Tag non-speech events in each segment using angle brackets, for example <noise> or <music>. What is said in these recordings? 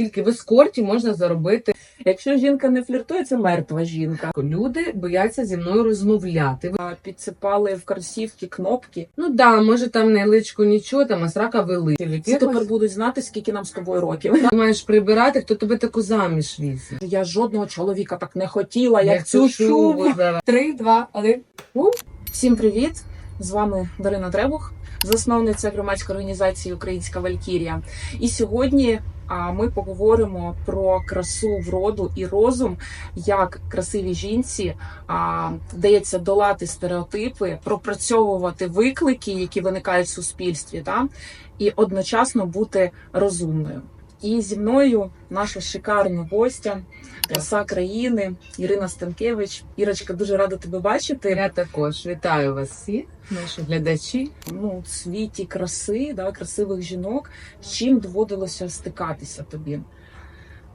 тільки в ескорті можна заробити. Якщо жінка не фліртує, це мертва жінка. Люди бояться зі мною розмовляти. Підсипали в кросівки кнопки. Ну да, може там не личко нічого, там а срака велика. Всі тепер будуть знати, скільки нам з тобою років. Ти маєш прибирати, хто тебе таку заміж візьме. Я жодного чоловіка так не хотіла, як Я цю шубу. Три, два, один. Всім привіт! З вами Дарина Требух, засновниця громадської організації Українська Валькірія. І сьогодні а, ми поговоримо про красу вроду і розум, як красивій жінці а, вдається долати стереотипи, пропрацьовувати виклики, які виникають в суспільстві, да? і одночасно бути розумною. І зі мною наша шикарна гостя, краса країни Ірина Станкевич. Ірочка, дуже рада тебе бачити. Я також вітаю вас всіх, наші глядачі. Ну, в світі краси, да, красивих жінок. З чим доводилося стикатися тобі?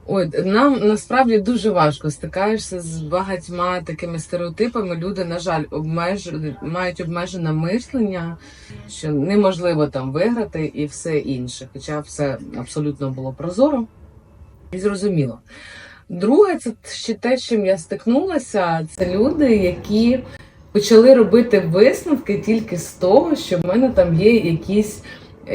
Ой, нам насправді дуже важко стикаєшся з багатьма такими стереотипами. Люди, на жаль, обмеж... мають обмежене мислення, що неможливо там виграти і все інше. Хоча все абсолютно було прозоро і зрозуміло. Друге, це ще те, чим я стикнулася, це люди, які почали робити висновки тільки з того, що в мене там є якісь.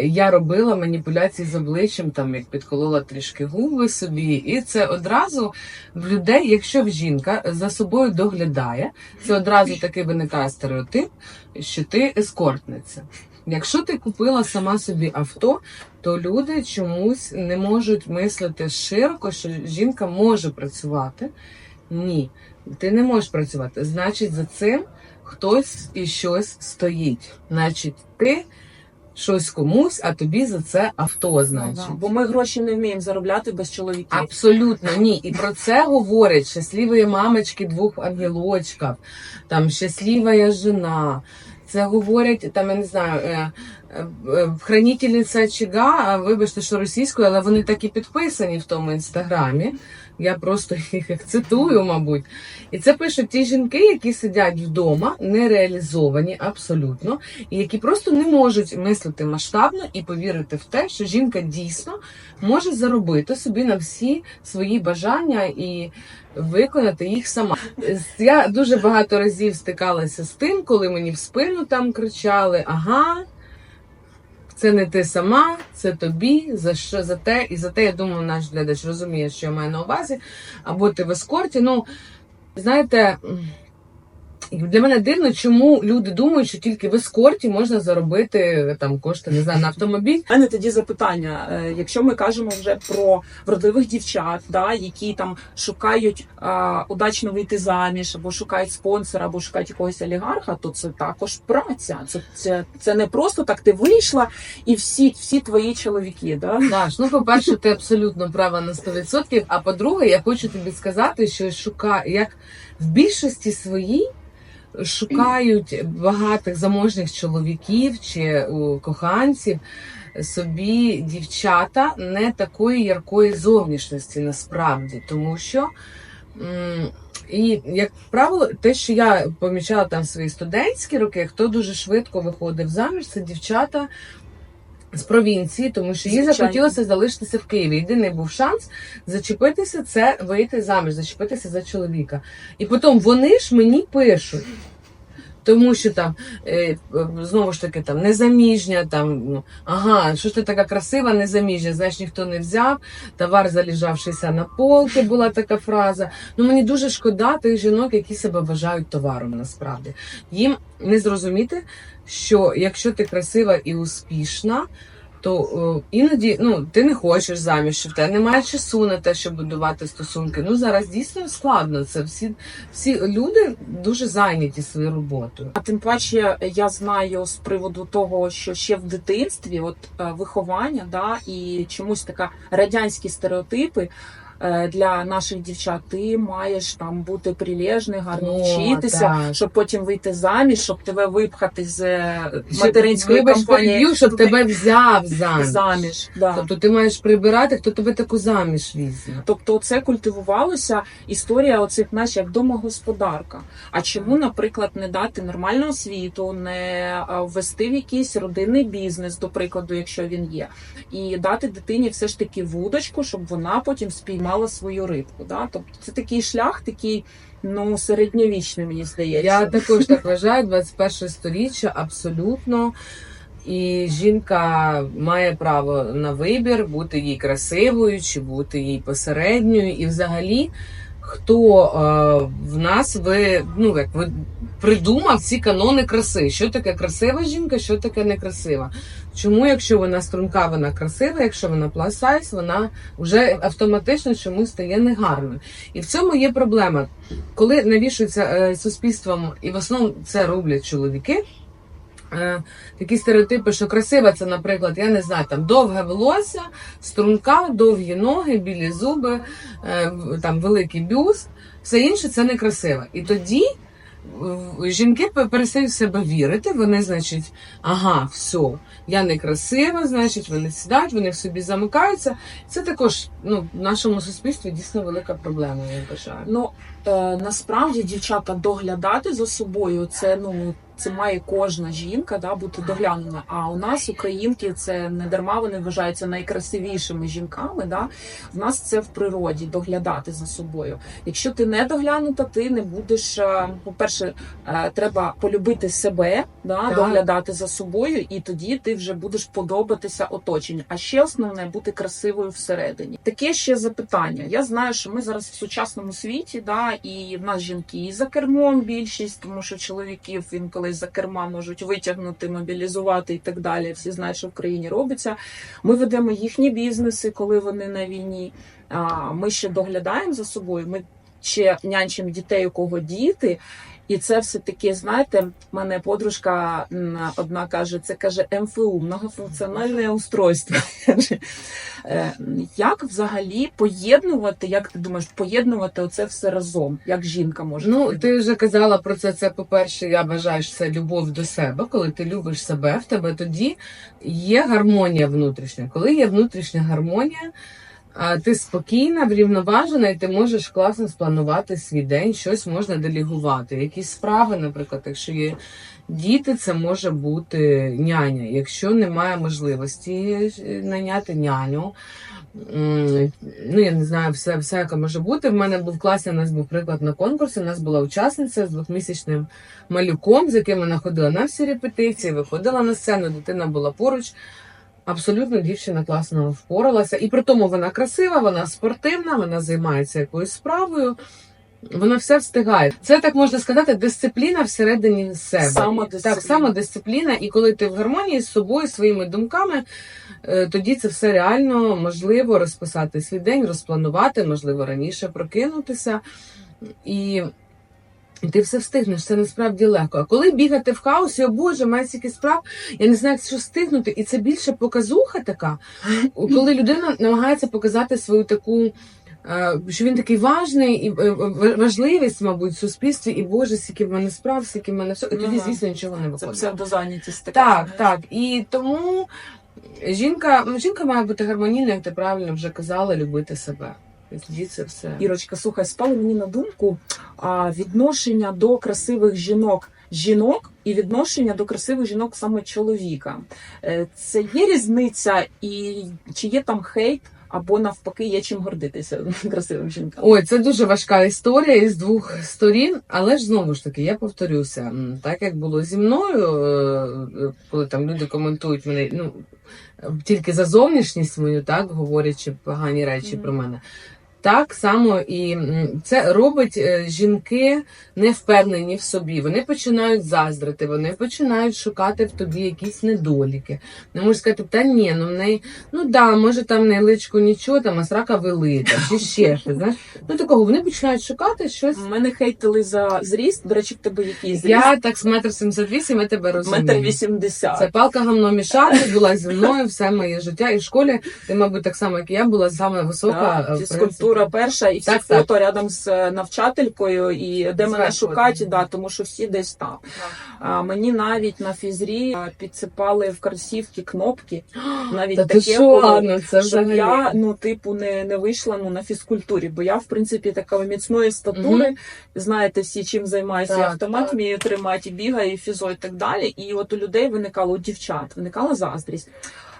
Я робила маніпуляції з обличчям, там як підколола трішки губи собі, і це одразу в людей, якщо жінка за собою доглядає, це одразу таки виникає стереотип, що ти ескортниця. Якщо ти купила сама собі авто, то люди чомусь не можуть мислити широко, що жінка може працювати. Ні, ти не можеш працювати. Значить, за цим хтось і щось стоїть. Значить, ти щось комусь, а тобі за це авто, значить. Бо ми гроші не вміємо заробляти без чоловіків. Абсолютно ні. І про це говорять щасливі мамочки двох ангелочків, там щаслива жена. Це говорять там, я не знаю, е, е, е, хранительниця очага, а вибачте, що російською, але вони так і підписані в тому інстаграмі. Я просто <laughs> їх цитую, мабуть. І це пишуть ті жінки, які сидять вдома, нереалізовані абсолютно, і які просто не можуть мислити масштабно і повірити в те, що жінка дійсно може заробити собі на всі свої бажання і виконати їх сама. Я дуже багато разів стикалася з тим, коли мені в спину там кричали: ага. Це не ти сама, це тобі, за що за те, і за те, я думаю, наш глядач розуміє, що я маю на увазі. Або ти в ескорті. Ну, знаєте, для мене дивно, чому люди думають, що тільки в ескорті можна заробити там кошти, не знаю, на автомобіль. У мене тоді запитання: Е, якщо ми кажемо вже про вродливих дівчат, да, які там шукають а, удачно вийти заміж, або шукають спонсора, або шукають якогось олігарха, то це також праця. Це, це, це не просто так ти вийшла і всі, всі твої чоловіки. Да? Даш, ну, по-перше, ти абсолютно права на 100%. А по-друге, я хочу тобі сказати, що шукаю, як в більшості своїй шукають багатих заможних чоловіків чи коханців собі дівчата не такої яркої зовнішності насправді, тому що. І, як правило, те, що я помічала там свої студентські роки, хто дуже швидко виходив заміж, це дівчата з провінції, тому що їй захотілося залишитися в Києві. Єдиний був шанс зачепитися це вийти заміж, зачепитися за чоловіка. І потім вони ж мені пишуть. Тому що там е, е, знову ж таки там незаміжня, там ну ага, що ж ти така красива, незаміжня, знаєш, ніхто не взяв, товар залежавшися на полки, була така фраза. Ну мені дуже шкода тих жінок, які себе вважають товаром насправді. Їм не зрозуміти, що якщо ти красива і успішна, то е, іноді ну ти не хочеш заміж, що в тебе немає часу на те, щоб будувати стосунки. Ну зараз дійсно складно. Це всі, всі люди дуже зайняті своєю роботою. А тим паче я знаю з приводу того, що ще в дитинстві, от е, виховання, да, і чомусь така радянські стереотипи. Е, для наших дівчат. Ти маєш там бути прилежний, гарно О, вчитися, так. щоб потім вийти заміж, щоб тебе випхати з е, Щоб- материнської вибач, компанії. переб'ю, щоб туди тебе взяв заміж. заміж. Да. Тобто ти маєш прибирати, хто тебе таку заміж візьме. Тобто, це культивувалося історія оцих знаєш, як домогосподарка. А чому, наприклад, не дати нормальну освіту, не ввести в якийсь родинний бізнес, до прикладу, якщо він є, і дати дитині все ж таки вудочку, щоб вона потім спіймала свою рибку. Да? Тобто це такий шлях, такий ну середньовічний, мені здається. Я також так вважаю, 21 сторіччя абсолютно. І жінка має право на вибір, бути їй красивою чи бути їй посередньою. І взагалі, хто е, в нас ви, ну, як ви придумав ці канони краси? Що таке красива жінка, що таке некрасива? Чому, якщо вона струнка, вона красива, якщо вона size, вона вже автоматично чомусь стає негарною. І в цьому є проблема. Коли навішується е, суспільством, і в основному це роблять чоловіки. Е, такі стереотипи, що красива це, наприклад, я не знаю, там довге волосся, струнка, довгі ноги, білі зуби, е, там великий бюст, все інше це не красиво. І тоді жінки пе- перестають в себе вірити. Вони, значить, ага, все, я не красива, значить, вони сідають, вони в собі замикаються. Це також ну, в нашому суспільстві дійсно велика проблема, я вважаю. Ну е, насправді дівчата доглядати за собою це ну. Це має кожна жінка да, бути доглянена. А у нас, українки, це не дарма вони вважаються найкрасивішими жінками. Да? В нас це в природі доглядати за собою. Якщо ти не доглянута, ти не будеш. е, По-перше, е, треба полюбити себе, да, Так. доглядати за собою, і тоді ти вже будеш подобатися оточенню. А ще основне бути красивою всередині. Таке ще запитання. Я знаю, що ми зараз в сучасному світі, да, і в нас жінки і за кермом більшість, тому що чоловіків інколи за керма можуть витягнути, мобілізувати і так далі. Всі знають, що в країні робиться. Ми ведемо їхні бізнеси, коли вони на війні. А ми ще доглядаємо за собою. Ми ще нянчимо дітей, у кого діти. І це все таки, знаєте, в мене подружка одна каже: це каже МФУ, многофункціональне устройство. <laughs> Е, Як взагалі поєднувати, як ти думаєш, поєднувати оце все разом? Як жінка може? Ну, ти вже казала про це. Це по-перше, я вважаю, що це любов до себе. Коли ти любиш себе, в тебе тоді є гармонія внутрішня. Коли є внутрішня гармонія, а ти спокійна, врівноважена, і ти можеш класно спланувати свій день, щось можна делегувати. Якісь справи, наприклад, якщо є діти, це може бути няня. Якщо немає можливості е, наняти няню. Ну, я не знаю, все, все яке може бути. В мене був класний, у нас був приклад на конкурсі. У нас була учасниця з двохмісячним малюком, з яким вона ходила на всі репетиції, виходила на сцену, дитина була поруч. Абсолютно дівчина класно впоралася. І при тому вона красива, вона спортивна, вона займається якоюсь справою. Вона все встигає. Це так можна сказати, дисципліна всередині себе. Самодисципліна. Так, самодисципліна. І коли ти в гармонії з собою, своїми думками, е, тоді це все реально можливо розписати свій день, розпланувати, можливо, раніше прокинутися. І і ти все встигнеш, це насправді легко. А коли бігати в хаосі, о Боже, має стільки справ, я не знаю, що встигнути. І це більше показуха така, коли людина намагається показати свою таку. е, Що він такий важний і е, важливість, мабуть, в суспільстві, і Боже, скільки в мене справ, скільки в мене все, і тоді, Ага. звісно, нічого не це виходить. псевдозайнятість така. Так, так. І тому жінка, ну, жінка має бути гармонійною, як ти правильно вже казала, любити себе. Це все. Ірочка, слухай, спало мені на думку а, відношення до красивих жінок. Жінок і відношення до красивих жінок саме чоловіка. Е, Це є різниця, і чи є там хейт, або навпаки, є чим гордитися <laughs> красивим жінкам. Ой, це дуже важка історія із двох сторін, але ж знову ж таки, я повторюся, так як було зі мною, е, е, коли там люди коментують мене, ну тільки за зовнішність мою, так говорячи погані речі Мгм. про мене. Так само і це робить е, жінки не впевнені в собі. Вони починають заздрити, вони починають шукати в тобі якісь недоліки. Не можуть сказати, та ні, ну в неї, ну да, може там не личку нічого, там а срака велика, чи ще <laughs> щось. Знаєш? Ну такого вони починають шукати щось. Мене хейтили за зріст. До речі, в тебе який зріст? Я так з метр сімдесят вісім, я тебе розумію. метр вісімдесят. Це палка гамно мішати була зі мною все моє життя. І в школі ти, мабуть, так само, як і я була саме висока. Так, фізкультура перша, і всі Так, так. фото рядом з е, навчателькою, і де мене шукати, да, тому що всі десь там. А, мені навіть на фізрі підсипали в кросівки кнопки. <gasps> Навіть Та таке що, було, Анна, це щоб взагалі. я ну, типу, не, не вийшла ну, на фізкультурі, бо я, в принципі, така міцної статури. Знаєте, всі чим займаюся, Так, автомат так. вмію тримати, і бігаю, і фізо, і так далі. І от у людей виникало у дівчат, виникала заздрість.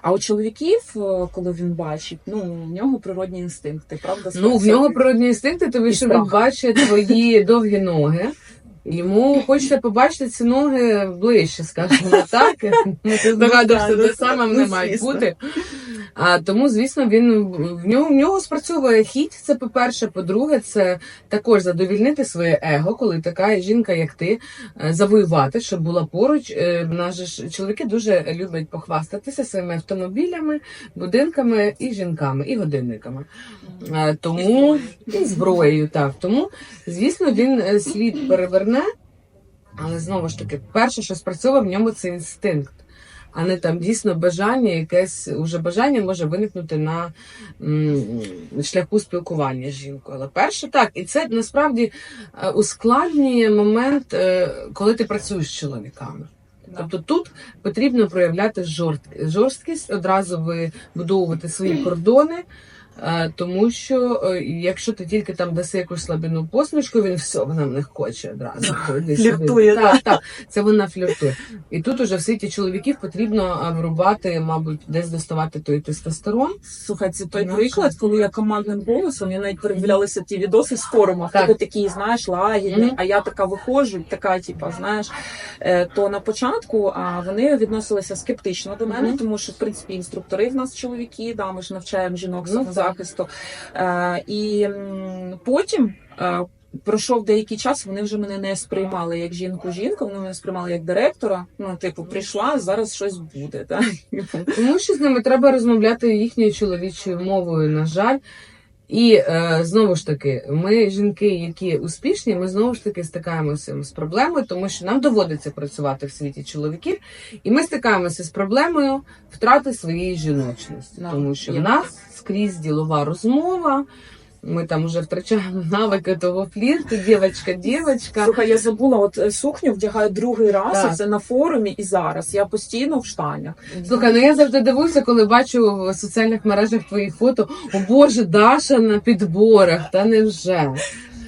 А у чоловіків, е, коли він бачить, ну в нього природні інстинкти, правда? Ну, в нього природні інстинкти, тому що він бачить твої довгі ноги. Йому хочеться побачити ці ноги ближче, скажімо так. <laughs> Ну, ти здогадуєшся, Ну, де саме не вони мають бути. А тому, звісно, він в нього в нього спрацьовує хіть. Це по-перше. По-друге, це також задовільнити своє его, коли така жінка, як ти, е, завоювати, щоб була поруч. Е, ж чоловіки дуже люблять похвастатися своїми автомобілями, будинками і жінками, і годинниками. Е, Тому і зброєю, так. Тому, звісно, він слід переверне, але знову ж таки, перше, що спрацьовує в ньому, це інстинкт. А не там дійсно бажання, якесь уже бажання може виникнути на шляху спілкування з жінкою. Але перше так, і це насправді е, ускладнює момент, е, коли ти працюєш з чоловіками. Тобто тут потрібно проявляти жорст- жорсткість, одразу вибудовувати свої кордони. Тому що е, якщо ти тільки там даси якусь слабину посмішку, він все вона в них хоче одразу. <laughs> Фліртує, Так, так, це вона фліртує. І тут уже в світі чоловіків потрібно врубати, мабуть, десь доставати той тестостерон. Слухай, це той Ну, приклад, коли я командним голосом, я навіть передивлялася ті відоси з форуму. Так. Тебе такий, знаєш, лагідний, а я така виходжу, така, типа, знаєш, е, то на початку а, вони відносилися скептично до мене, тому що в принципі інструктори в нас чоловіки, да, ми ж навчаємо жінок Самозахисту. Е, і потім. е, Пройшов деякий час, вони вже мене не сприймали як жінку-жінку, вони мене сприймали як директора. Ну, типу, прийшла, зараз щось буде. Так? Тому що з ними треба розмовляти їхньою чоловічою мовою, на жаль. І е, знову ж таки, ми, жінки, які успішні, ми знову ж таки стикаємося з проблемою, тому що нам доводиться працювати в світі чоловіків, і ми стикаємося з проблемою втрати своєї жіночності, тому що в нас скрізь ділова розмова. Ми там уже втрачаємо навики того флірту, Дівочка, дівчинка. Слухай, я забула, от е, сукню вдягаю другий раз, Так. і це на форумі і зараз. Я постійно в штанях. Слухай, ну я завжди дивуюся, коли бачу в соціальних мережах твої фото. О Боже, Даша на підборах, та невже?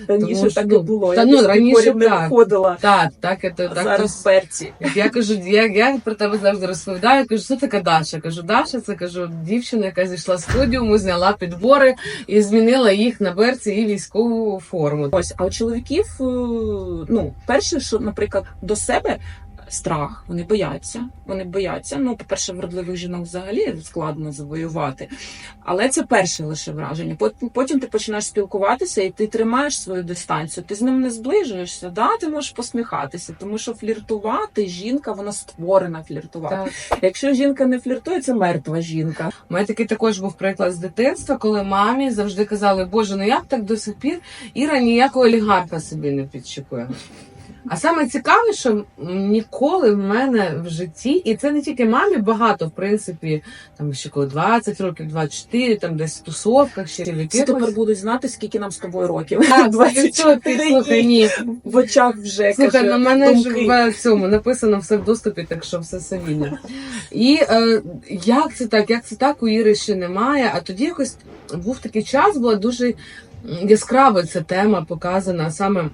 Раніше Тому що, так і було. та я ну, раніше не так. виходила. Так, так, це так. зараз то- перці. Я кажу, я, я про тебе завжди розповідаю. Кажу, що таке Даша? Кажу, Даша, це кажу, дівчина, яка зійшла з подіуму, зняла підбори і змінила їх на берці і військову форму. Ось, а у чоловіків, е, ну, перше, що, наприклад, до себе. Страх, вони бояться. Вони бояться. Ну, по-перше, вродливих жінок взагалі складно завоювати. Але це перше лише враження. Потім, ти починаєш спілкуватися і ти тримаєш свою дистанцію. Ти з ним не зближуєшся. Да? Ти можеш посміхатися, тому що фліртувати жінка, вона створена фліртувати. Так. Якщо жінка не фліртує, це мертва жінка. У мене такий також був приклад з дитинства, коли мамі завжди казали, Боже, ну як так до сих пір Іра ніякого олігарха собі не підчепує. А саме цікаве, що ніколи в мене в житті, і це не тільки мамі, багато, в принципі, там ще коли 20 років, 24, там десь в тусовках, ще в Всі якихось. тепер будуть знати, скільки нам з тобою років. Так, <laughs> 24 слухай, ні. в очах вже Слухай, каже, на мене ж думки. в цьому написано все в доступі, так що все совільно. І е, як це так? Як це так? У Іри ще немає. А тоді якось був такий час, була дуже м, яскраво ця тема показана, саме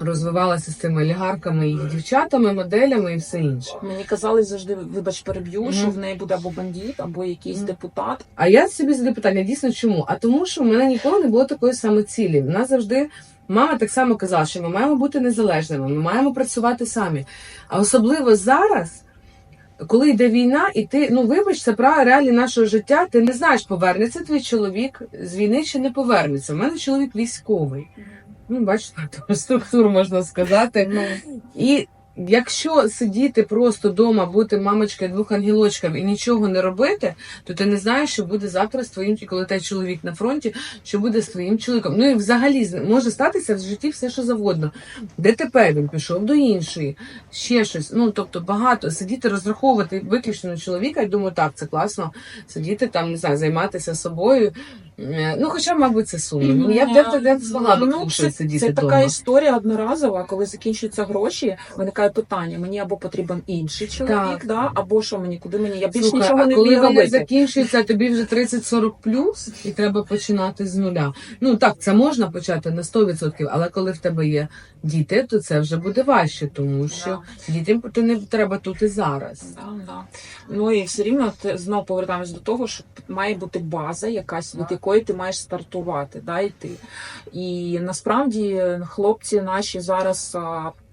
розвивалася з цими олігарками, їх дівчатами, моделями і все інше. Мені казали завжди, вибач, переб'ю, Мгм. що в неї буде або бандит, або якийсь Мгм. депутат. А я собі задаю питання, дійсно чому? А тому, що в мене ніколи не було такої самоцілі. У нас завжди мама так само казала, що ми маємо бути незалежними, ми маємо працювати самі. А особливо зараз. Коли йде війна, і ти, ну вибач, це права реалії нашого життя, ти не знаєш, повернеться твій чоловік з війни чи не повернеться. У мене чоловік військовий. Ну, бачите, <laughs> структур можна сказати. Ну, І якщо сидіти просто вдома, бути мамочкою двох ангелочків і нічого не робити, то ти не знаєш, що буде завтра з твоїм, коли той чоловік на фронті, що буде з твоїм чоловіком. Ну і взагалі може статися в житті все, що завгодно. ДТП він пішов до іншої, ще щось. Ну тобто багато сидіти, розраховувати виключно чоловіка. Я думаю, так, це класно. Сидіти там, не знаю, займатися собою. Е, Ну, хоча, мабуть, це сумно. Я б я, я, змогла б Ну, це, сидіти це така історія одноразова, коли закінчуються гроші, виникає питання: мені або потрібен інший чоловік, Так. да, або що мені, куди мені? Я більш Слухай, нічого а не коли вмію вони робити. закінчуються, тобі вже 30-40 плюс, і треба починати з нуля. Ну так, це можна почати на 100%, але коли в тебе є діти, то це вже буде важче, тому що дітям ти не треба тут і зараз. Да, да. Ну і все рівно ти знов повертаємось до того, що має бути база, якась від якої ти маєш стартувати, да, йти. І насправді хлопці наші зараз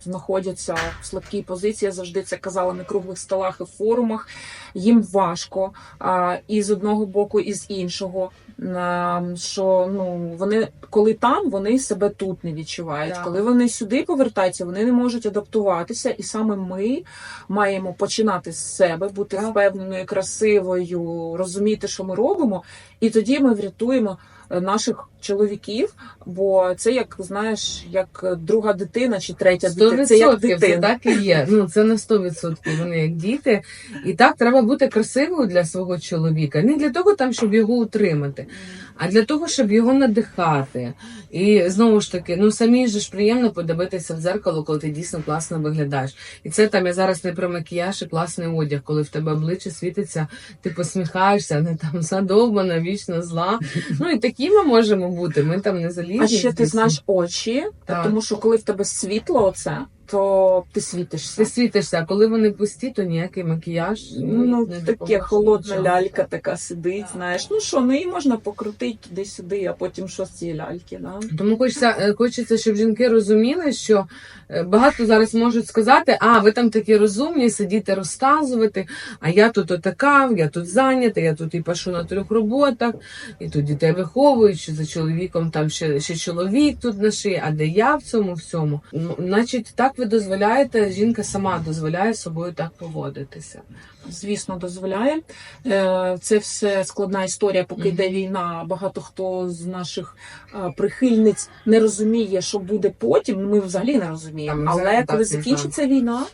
знаходяться в слабкій позиції. Я завжди це казала на круглих столах і форумах. Їм важко і з одного боку, і з іншого. Що ну вони коли там, вони себе тут не відчувають. Так. Коли вони сюди повертаються, вони не можуть адаптуватися, і саме ми маємо починати з себе, бути Так. впевненою, красивою, розуміти, що ми робимо, і тоді ми врятуємо наших чоловіків. Бо це як знаєш, як друга дитина чи третя дитина. Це як дитина. так і є. Ну це на 100% вони як діти. І так треба бути красивою для свого чоловіка. Не для того, там, щоб його утримати, а для того, щоб його надихати. І знову ж таки, ну самі ж приємно подивитися в дзеркало, коли ти дійсно класно виглядаєш. І це там я зараз не про макіяж і класний одяг, коли в тебе обличчя світиться, ти посміхаєшся, не там задовбана, вічно зла. Ну і такі ми можемо бути. Ми там не залізні. А ще ти знаєш очі, Так. тому що коли в тебе світло, оце, то ти світишся. Ти світишся, а коли вони пусті, то ніякий макіяж. Ну, не таке допоможе холодна нічого. лялька така сидить, знаєш. Ну що, ну її можна покрутити туди-сюди, а потім що з цієї ляльки, да? Тому хочеться, е, хочеться, щоб жінки розуміли, що е, багато зараз можуть сказати: а ви там такі розумні, сидіти розказувати. А я тут отака, я тут зайнята, я тут і пашу на трьох роботах, і тут дітей виховую, чи за чоловіком там ще, ще чоловік тут на шиї, а де я в цьому всьому. Ну, Значить, так ви дозволяєте, жінка сама дозволяє собою так поводитися. Звісно, дозволяє. Е, Це все складна історія, поки йде війна. Багато хто з наших е, прихильниць не розуміє, що буде потім. Ми взагалі не розуміємо. Але коли закінчиться війна,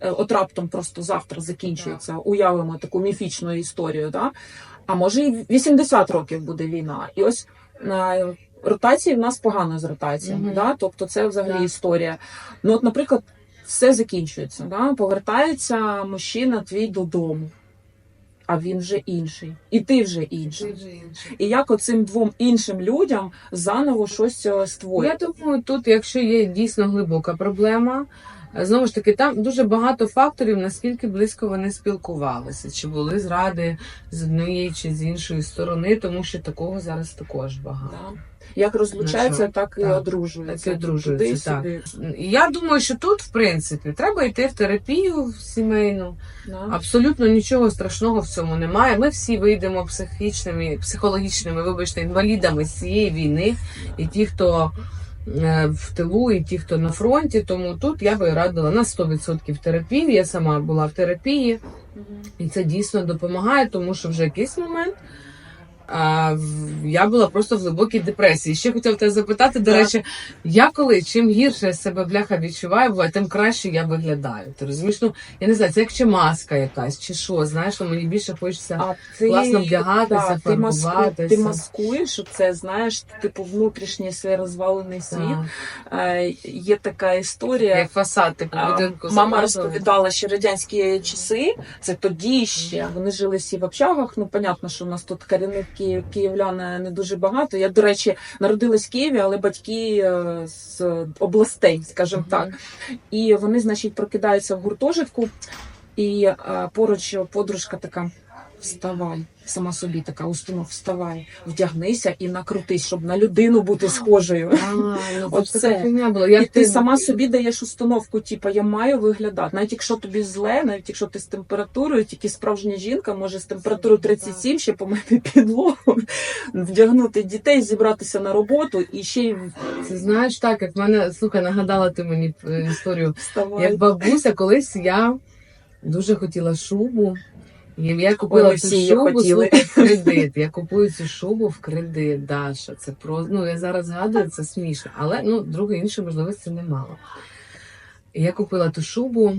е, от раптом просто завтра закінчується, уявимо таку міфічну історію. Да? А може і 80 років буде війна. І ось ротації в нас погано з ротаціями. Мгм. Да? Тобто це взагалі Так. історія. Ну, от, наприклад, все закінчується. Да? Повертається мужчина твій додому, а він вже інший, і ти вже інший. І як оцим двом іншим людям заново щось створює? Я думаю, тут, якщо є дійсно глибока проблема, е, знову ж таки, там дуже багато факторів, наскільки близько вони спілкувалися, чи були зради з однієї чи з іншої сторони, тому що такого зараз також багато. Да. Як розлучаються, Ну, так і так, одружуються. так і одружуються, так. Я думаю, що тут, в принципі, треба йти в терапію в сімейну. Да. Абсолютно нічого страшного в цьому немає. Ми всі вийдемо психічними, психологічними, вибачте, інвалідами з цієї війни, і ті, хто в тилу, і ті, хто на фронті. Тому тут я би радила на 100% терапію. Я сама була в терапії, і це дійсно допомагає, тому що вже якийсь момент. А, я була просто в глибокій депресії. Ще хотіла тебе запитати, до Так. речі, я коли чим гірше я себе бляха відчуваю, тим краще я виглядаю. Ти розумієш? Ну я не знаю, це як чи маска якась, чи що, знаєш, мені більше хочеться. А ти, класно вдягатися, ти, фарбуватися. ти маскуєш це, знаєш, типу внутрішній свій розвалений світ. Так. Е, Є така історія. Як фасад типу будинку. Мама розповідала, що радянські часи, це тоді ще вони жили всі в общагах. Ну, понятно, що у нас тут корінних ки- київлян не дуже багато. Я, до речі, народилась в Києві, але батьки е, з областей, скажімо так. І вони, значить, прокидаються в гуртожитку, і е, поруч подружка така. Вставай, сама собі така установ, вставай, вдягнися і накрутись, щоб на людину бути схожою. Ну, це <laughs> Оце. і ти сама собі даєш установку, типу, я маю виглядати. Навіть якщо тобі зле, навіть якщо ти з температурою, тільки справжня жінка може з температурою 37 ще помити підлогу, <laughs> вдягнути дітей, зібратися на роботу і ще й Це знаєш так, як мене слухай, нагадала ти мені е, історію. вставати. Як бабуся, колись я дуже хотіла шубу. Я купила ми цю шубу хотіли. в кредит. <laughs> Я купую цю шубу в кредит, Даша. Це про ну я зараз згадую, це смішно, але ну другої іншої можливості не мала. Я купила ту шубу,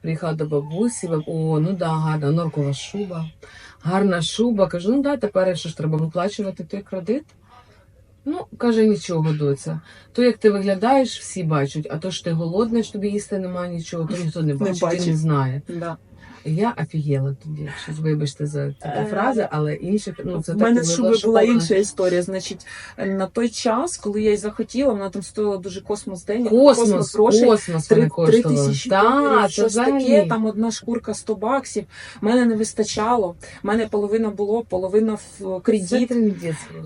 Приїхала до бабусі, баб- о, ну да, гарна, норкова шуба, гарна шуба. Кажу, ну да, тепер що ж треба виплачувати той кредит. Ну, каже, нічого, доця. То, як ти виглядаєш, всі бачать, а то ж ти голодний, тобі їсти немає нічого, то ніхто не бачить, бачить. і не знає. Да. Я офігела тоді. Щось вибачте за такі Е, фрази, але інші ну це У мене з була шуби була інша історія. Значить, на той час, коли я й захотіла, вона там стоїла дуже космос день, Космос, грошей. космос Три, вони три тисячі це щось таке, там одна шкурка 100 баксів. Мене не вистачало. У мене половина було, половина в Це кредит.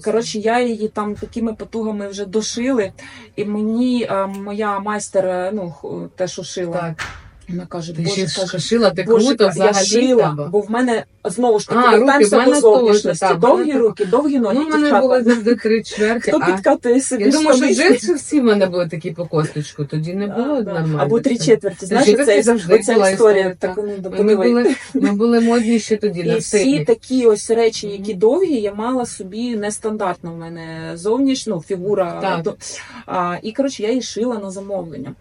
Коротше, я її там такими потугами вже дошили, і мені е, моя майстер, е, ну те, що шила, Так, вона каже, ти боже, ще каже, шила, ти Боже, круто я взагалі. шила, тебе. бо в мене знову ж таки А, вертаємося до зовнішності. довгі мене руки, довгі ноги, Ну, в мене були завжди три чверті, Хто а підкатує собі я думаю, що джинси всі в мене були такі по косточку, тоді не було да. нормально. Або три четверті. Знаєш, це завжди була історія. Так, Ми були, ми були модні ще тоді І всі такі ось речі, які довгі, я мала собі нестандартно в мене зовнішня ну, фігура. А, і коротше, я її шила на замовлення.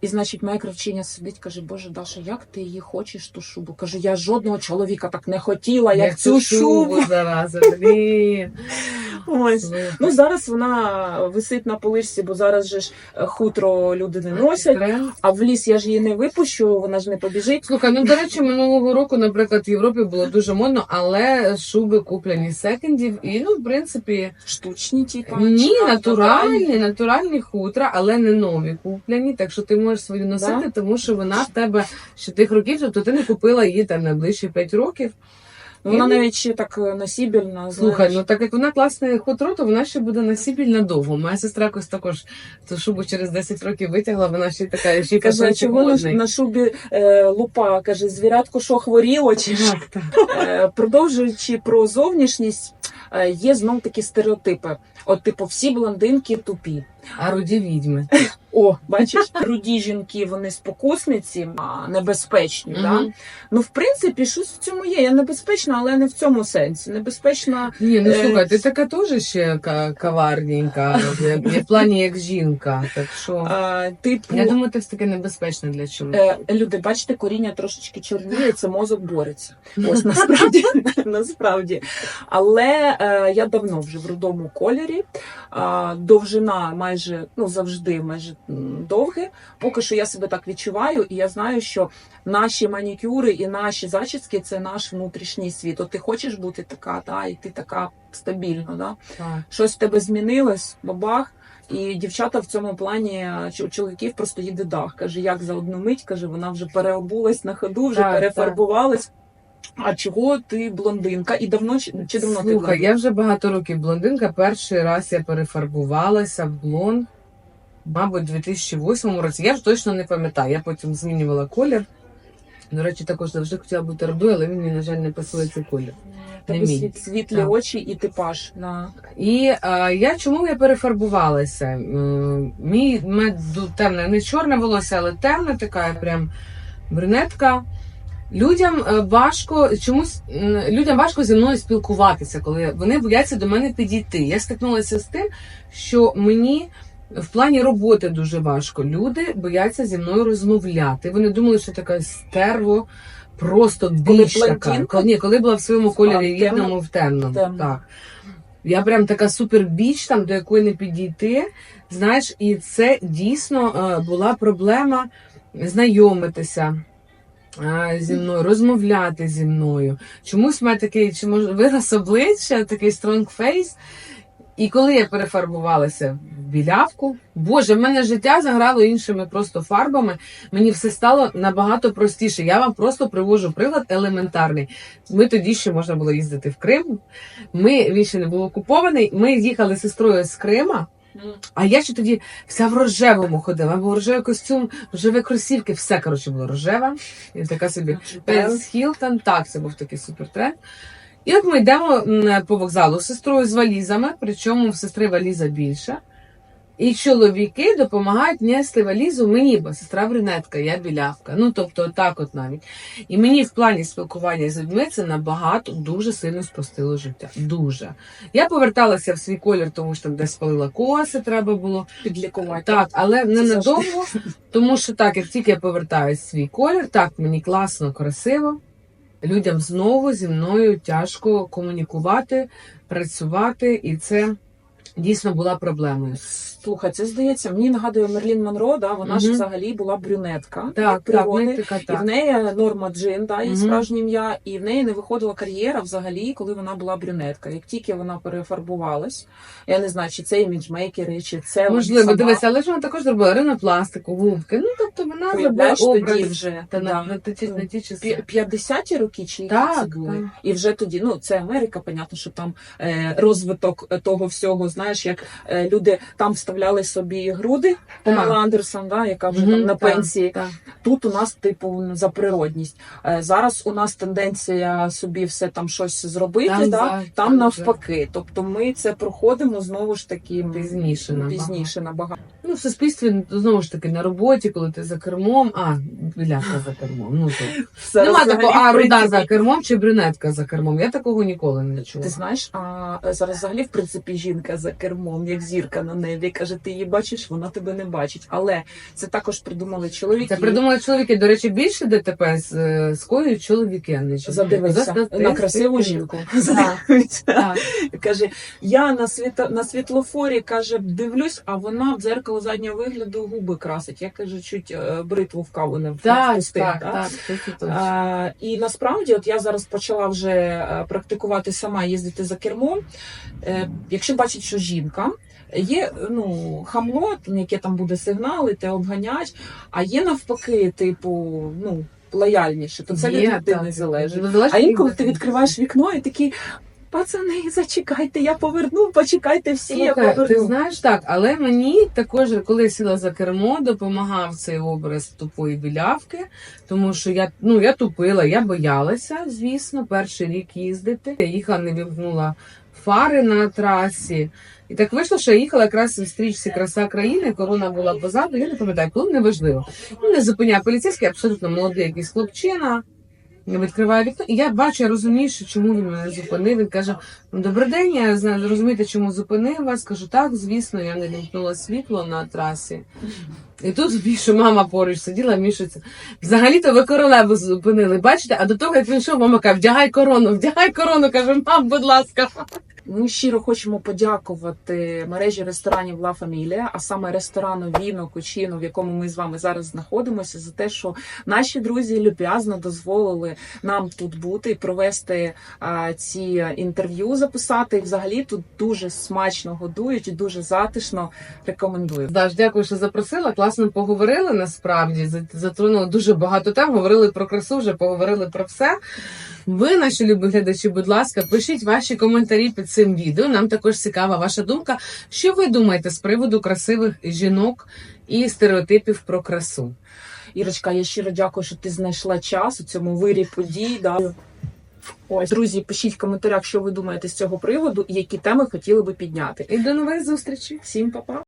І значить, моя кравчиня сидить, каже: Боже, Даша, як ти її хочеш ту шубу? Каже, я жодного чоловіка так не хотіла, як, цю шубу. зараза, блін. <laughs> Ось. Ну зараз вона висить на поличці, бо зараз же ж е, хутро люди не носять. А в ліс я ж її не випущу, вона ж не побіжить. Слухай, ну до речі, минулого року, наприклад, в Європі було дуже модно, але шуби куплені з секондів, і ну, в принципі, Штучні, типа. ні, натуральні, натуральні хутра, але не нові куплені. Так що ти можеш свою носити, тому що вона в тебе ще тих років, тобто ти не купила її там найближчі 5 років. Ну, Вона навіть ще так е, носібельна. Слухай, знаєш. ну так як вона класне хутро, то вона ще буде носібільна довго. Моя сестра якось також цю шубу через 10 років витягла, вона ще така, ще й Каже, на, модний. на шубі е, лупа? Каже, звірятко, що хворіло, чи так. Е, продовжуючи про зовнішність, е, є знов такі стереотипи. От, типу, всі блондинки тупі. А руді відьми. О, бачиш, руді жінки, вони спокусниці, а небезпечні. Да? Ну, в принципі, щось в цьому є. Я небезпечна, але не в цьому сенсі. Небезпечна. Ні, ну Е, слухай, ти така теж ще ка- каварненька, <laughs> в плані як жінка. Так що А, типу, я думаю, ти все таки небезпечна для чоловіка. Е, люди, бачите, коріння трошечки чорніє, це мозок бореться. Ось <laughs> насправді, <laughs> насправді. Але е, я давно вже в рудому кольорі. Довжина майже ну завжди майже довге. Поки що я себе так відчуваю, і я знаю, що наші манікюри і наші зачіски це наш внутрішній світ. От ти хочеш бути така, та і ти така стабільна. Да? Так. щось в тебе змінилось, бабах. І дівчата в цьому плані у чоловіків просто їде дах. Каже, як за одну мить, каже, вона вже переобулась на ходу, вже Так, перефарбувалась. А чого ти блондинка? І давно чи, давно ти Слухай, я вже багато років блондинка. Перший раз я перефарбувалася в блонд, мабуть, у 2008 році. Я ж точно не пам'ятаю. Я потім змінювала колір. До речі, також завжди хотіла бути рудою, але він мені, на жаль, не пасує цей колір. Мій. світ, світлі Так. очі і типаж. На... І а, я чому я перефарбувалася? Мій мед темне, не чорне волосся, але темне, така прям брюнетка. Людям е, важко чомусь людям важко зі мною спілкуватися, коли вони бояться до мене підійти. Я стикнулася з тим, що мені в плані роботи дуже важко. Люди бояться зі мною розмовляти. Вони думали, що така стерво, просто біч така. Коли, ні, коли була в своєму кольорі рідному в темному. Темно. Так. Я прям така супер біч, там до якої не підійти. Знаєш, і це дійсно е, була проблема знайомитися. Зі мною розмовляти зі мною. Чомусь в мене такий чи може вираз обличчя, такий strong face. І коли я перефарбувалася в білявку, боже, в мене життя заграло іншими просто фарбами. Мені все стало набагато простіше. Я вам просто привожу приклад елементарний. Ми тоді ще можна було їздити в Крим. Ми він ще не був окупований. Ми їхали з сестрою з Крима. А я ще тоді вся в рожевому ходила. Був рожевий костюм, рожеві кросівки, все коротше було рожеве. І така собі Пенс Хілтон, так, це був такий супертренд. І от ми йдемо по вокзалу з сестрою з валізами, причому в сестри валіза більша. І чоловіки допомагають нести валізу мені, бо сестра брюнетка, я білявка. Ну тобто, так от навіть. І мені в плані спілкування з людьми це набагато дуже сильно спростило життя. Дуже. Я поверталася в свій колір, тому що там десь спалила коси, треба було. Підлікувати. Так, але не надовго, тому що так, як тільки я повертаюся в свій колір, так мені класно, красиво. Людям знову зі мною тяжко комунікувати, працювати, і це дійсно була проблемою. Слухай, це здається, мені нагадує Мерлін Монро, да, вона ж взагалі була брюнетка Так, так, природи. ми така І в неї Норма Джин, да, її Мгм. справжнє ім'я, і в неї не виходила кар'єра взагалі, коли вона була брюнетка. Як тільки вона перефарбувалась, я не знаю, чи це іміджмейкери, чи це Можливо, сама. дивися, але ж вона також робила ринопластику, губки. Ну тобто вона зробила образ вже та да. на, ті, на ті часи. 50-ті роки чи Так, це були? так. І вже тоді, ну це Америка, понятно, що там е, розвиток е, того всього, знаєш, як е, люди там вставляли собі груди, Памела Андерсон, да, яка вже Мгм, там на та, пенсії. Та. Тут у нас, типу, за природність. Е, зараз у нас тенденція собі все там щось зробити, Там да? за- там навпаки. навпаки. Тобто ми це проходимо знову ж таки Пізніше пізніше набагато. Ну, в суспільстві знову ж таки на роботі, коли ти за кермом, а білявка за кермом. Ну то Зараз нема взагалі, такого, а в руда принципі, за кермом чи брюнетка за кермом. Я такого ніколи не чула. Ти знаєш, а зараз взагалі в принципі жінка за кермом, як зірка на небі, каже, ти її бачиш, вона тебе не бачить. Але це також придумали чоловіки. Це придумали чоловіки. До речі, більше ДТП з е, скоюють чоловіки, а не жінки. Задивися За на красиву жінку. Задивися. Так. Каже, я на світо на світлофорі каже, дивлюсь, а вона в дзеркало заднього вигляду губи красить. Я каже, чуть е, бритву в каву не Так, впустив. так, так, це точно. А, і насправді, от я зараз почала вже е, практикувати сама їздити за кермом. Е, якщо бачить, що жінка. Є ну хамло, яке там буде сигналити, обганять, а є навпаки, типу, ну лояльніше, то це від людини залежить. Залежить А інколи ти відкриваєш вікно і такий. Пацани, зачекайте, я поверну, почекайте всі, я поверну. ти знаєш так, але мені також, коли я сіла за кермо, допомагав цей образ тупої білявки, тому що я ну я тупила, я боялася, звісно, перший рік їздити. Я їхала, не вімкнула фари на трасі. І так вийшло, що я їхала якраз в стрічці краса країни, корона була позаду, я не пам'ятаю, коли неважливо. Ну, не зупиняє поліцейський, абсолютно молодий якийсь хлопчина. Я відкриваю вікно, і я бачу, я розумію, що чому він мене зупинив. Він каже: «Ну, Добрий день, я знаю, розумієте, чому зупинив вас. Кажу, так, звісно, я не вімкнула світло на трасі. І тут більше мама поруч сиділа, мішується. Взагалі-то ви королеву зупинили, бачите? А до того, як він йшов, мама каже, вдягай корону, вдягай корону. Каже, мам, будь ласка. Ми щиро хочемо подякувати мережі ресторанів Ла Фамілія, а саме ресторану Віно Кучино, в якому ми з вами зараз знаходимося, за те, що наші друзі люб'язно дозволили нам тут бути і провести а, ці інтерв'ю, записати. І взагалі тут дуже смачно годують і дуже затишно рекомендую. Даш, дякую, що запросила. Класно поговорили насправді. За- Затронули дуже багато тем. Говорили про красу, вже поговорили про все. Ви, наші любі глядачі, будь ласка, пишіть ваші коментарі під цим відео. Нам також цікава ваша думка. Що ви думаєте з приводу красивих жінок і стереотипів про красу? Ірочка, я щиро дякую, що ти знайшла час у цьому вирі подій. Да. Ось, друзі, пишіть в коментарях, що ви думаєте з цього приводу і які теми хотіли би підняти. І до нових зустрічей! Всім па-па!